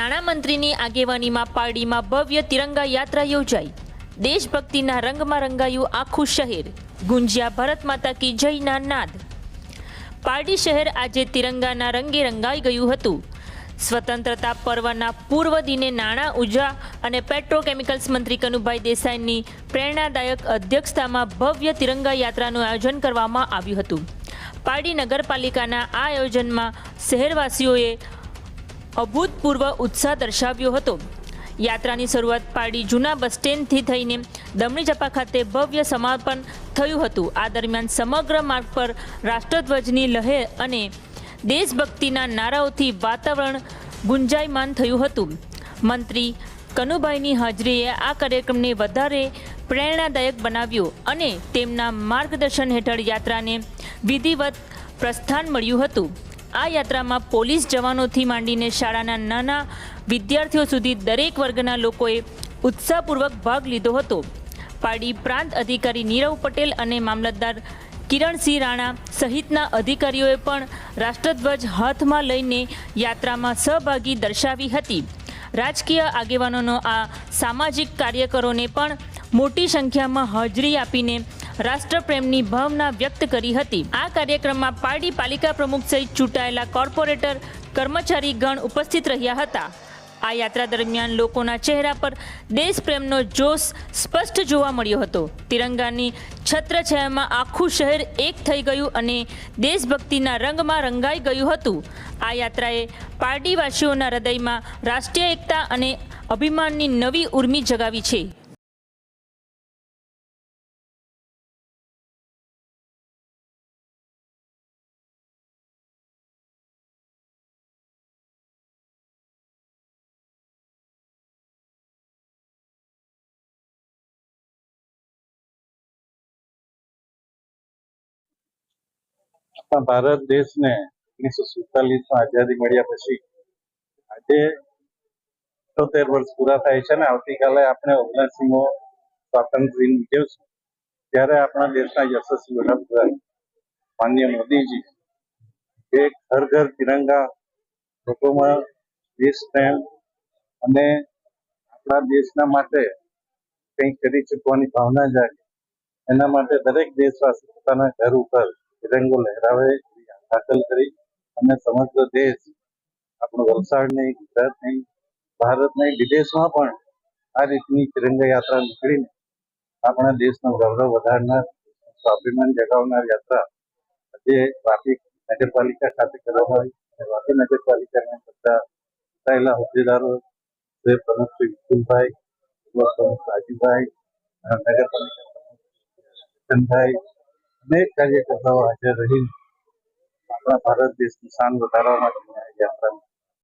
નાણામંત્રીની આગેવાનીમાં પારડીમાં ભવ્ય તિરંગા યાત્રા યોજાઈ. દેશભક્તિના રંગમાં રંગાયું આખું શહેર. ગુંજ્યા ભારત માતા કી જયના નાદ. પારડી શહેર આજે તિરંગાના રંગે રંગાઈ ગયું હતું. સ્વતંત્રતા પર્વના પૂર્વ દિને નાણાં ઊર્જા અને પેટ્રોકેમિકલ્સ મંત્રી કનુભાઈ દેસાઈની પ્રેરણાદાયક અધ્યક્ષતામાં ભવ્ય તિરંગા યાત્રાનું આયોજન કરવામાં આવ્યું હતું. પારડી નગરપાલિકાના આ આયોજનમાં શહેરવાસીઓએ અભૂતપૂર્વ ઉત્સાહ દર્શાવ્યો હતો. યાત્રાની શરૂઆત પાડી જૂના બસ સ્ટેન્ડથી થઈને દમણી ચપા ખાતે ભવ્ય સમાપન થયું હતું. આ દરમિયાન સમગ્ર માર્ગ પર રાષ્ટ્રધ્વજની લહેર અને દેશભક્તિના નારાઓથી વાતાવરણ ગુંજાયમાન થયું હતું. મંત્રી કનુભાઈની હાજરીએ આ કાર્યક્રમને વધારે પ્રેરણાદાયક બનાવ્યો અને તેમના માર્ગદર્શન હેઠળ યાત્રાને વિધિવત પ્રસ્થાન મળ્યું હતું. આ યાત્રામાં પોલીસ જવાનોથી માંડીને શાળાના નાના વિદ્યાર્થીઓ સુધી દરેક વર્ગના લોકોએ ઉત્સાહપૂર્વક ભાગ લીધો હતો. પારડી પ્રાંત અધિકારી નીરવ પટેલ અને મામલતદાર કિરણસિંહ રાણા સહિતના અધિકારીઓએ પણ રાષ્ટ્રધ્વજ હાથમાં લઈને યાત્રામાં સહભાગી દર્શાવી હતી. રાજકીય આગેવાનોનો આ સામાજિક કાર્યકરોને પણ મોટી સંખ્યામાં હાજરી આપીને રાષ્ટ્રપ્રેમની ભાવના વ્યક્ત કરી હતી. આ કાર્યક્રમમાં પારડી પાલિકા પ્રમુખ સહિત ચૂંટાયેલા કોર્પોરેટર, કર્મચારી ગણ ઉપસ્થિત રહ્યા હતા. આ યાત્રા દરમિયાન લોકોના ચહેરા પર દેશપ્રેમનો જોશ સ્પષ્ટ જોવા મળ્યો હતો. તિરંગાની છત્રછાયામાં આખું શહેર એક થઈ ગયું અને દેશભક્તિના રંગમાં રંગાઈ ગયું હતું. આ યાત્રાએ પારડીવાસીઓના હૃદયમાં રાષ્ટ્રીય એકતા અને અભિમાનની નવી ઉર્મી જગાવી છે. આપણા ભારત દેશને ઓગણીસો સુડતાલીસમાં આઝાદી મળ્યા પછી આજે અઠ્યોતેર વર્ષ પૂરા થાય છે ને, આવતીકાલે આપણે ઓગણસીમો સ્વાતંત્ર્ય દિન ઉજવશું. ત્યારે આપણા દેશના યશસ્વી વડાપ્રધાન માન્ય મોદીજી એ ઘર ઘર તિરંગા લોકોમાં દેશ અને આપણા દેશના માટે કંઈક કરી ચૂકવાની ભાવના જાગે. એના માટે દરેક દેશવાસી પોતાના ઘર ઉપર તિરંગો લહેરાવે દાખલ કરી અને સમગ્ર દેશ આપણું વલસાડ નહીં ગુજરાત નહીં ભારત નહીં વિદેશમાં પણ આ રીતની તિરંગા યાત્રા નીકળીને આપણા દેશનો ગૌરવ વધારનાર સ્વાભિમાન જગાવનાર યાત્રા આજે વાપી નગરપાલિકા ખાતે કરવામાં આવી અને વાપી નગરપાલિકાના બધા ચૂંટાયેલા હોદ્દેદારો શ્રી પ્રમુખ શ્રી વિપુલભાઈ પ્રમુખ રાજુભાઈ નગરપાલિકા પ્રમુખ ચંદનભાઈ અનેક કાર્યકર્તાઓ હાજર રહીને આપણા ભારત દેશની શાન વધારવા માટે આ યાત્રા